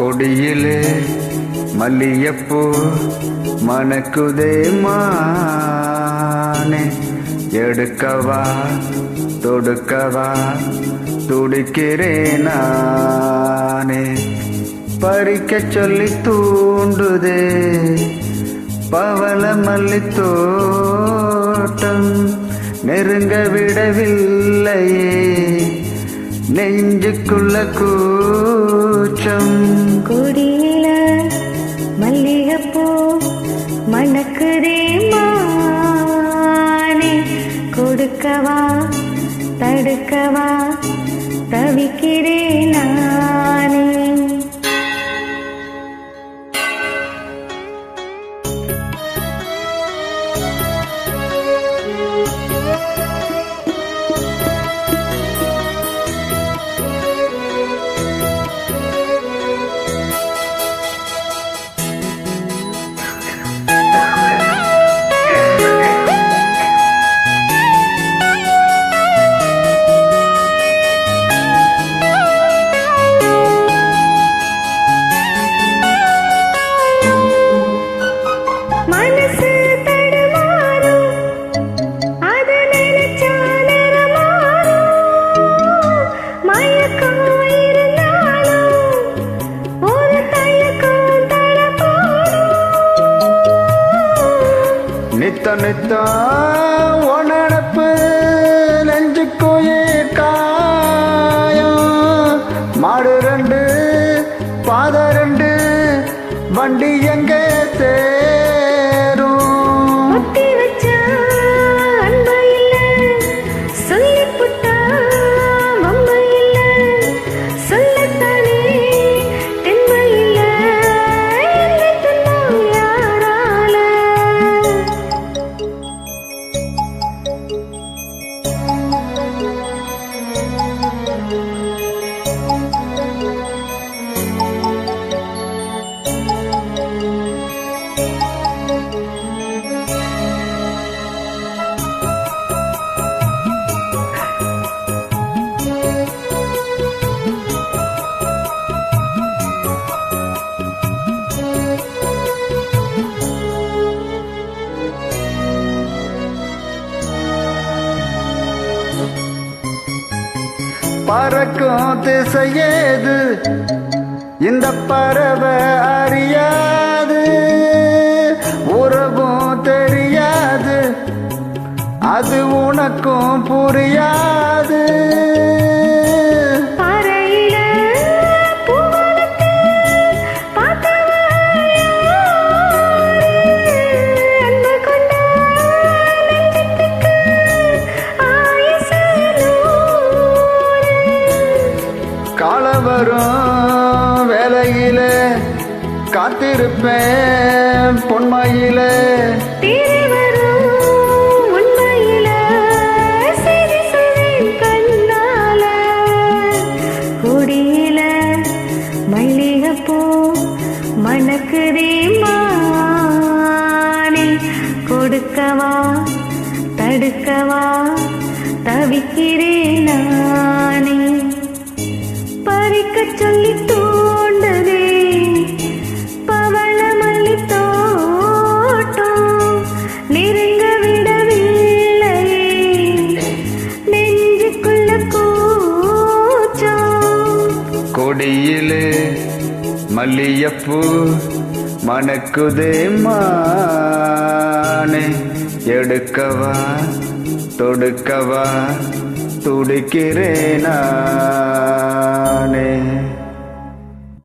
கொடியிலே மல்லியப்பூ மணக்குதே மானே. எடுக்கவா தொடுக்கவா துடிக்கிறேன் நானே. பறிக்க சொல்லி தூண்டுதே பவள மல்லி தோட்டம் நெருங்க விடவில்லையே. நெஞ்சுக்குள்ள கூச்சம் கொடியில மல்லிகைப்பூ மணக்குதே மானே. கொடுக்கவா தடுக்கவா தவிக்கிறேன் நானே. நித்த நித்த உணரப்பு. நெஞ்சுக்குயே காயம். மாடு ரெண்டு பாத ரெண்டு வண்டி எங்கே சேரும் பறக்கும் திசையேது? இந்த பறவை அறியாது. உறவும் தெரியாது. அது உனக்கும் புரியாது. இருப்பேன் பொன்மையில. தேறி மணக்குதே மானே. கொடுக்கவா தடுக்கவா தவிக்கிறேனா? நெருங்க விடவில்லை. நெஞ்சுக்குள்ள கூச்சம். கொடியிலே மல்லியப்பூ மணக்குதே மானே. எடுக்கவா தொடுக்கவா துடிக்கிறேனானே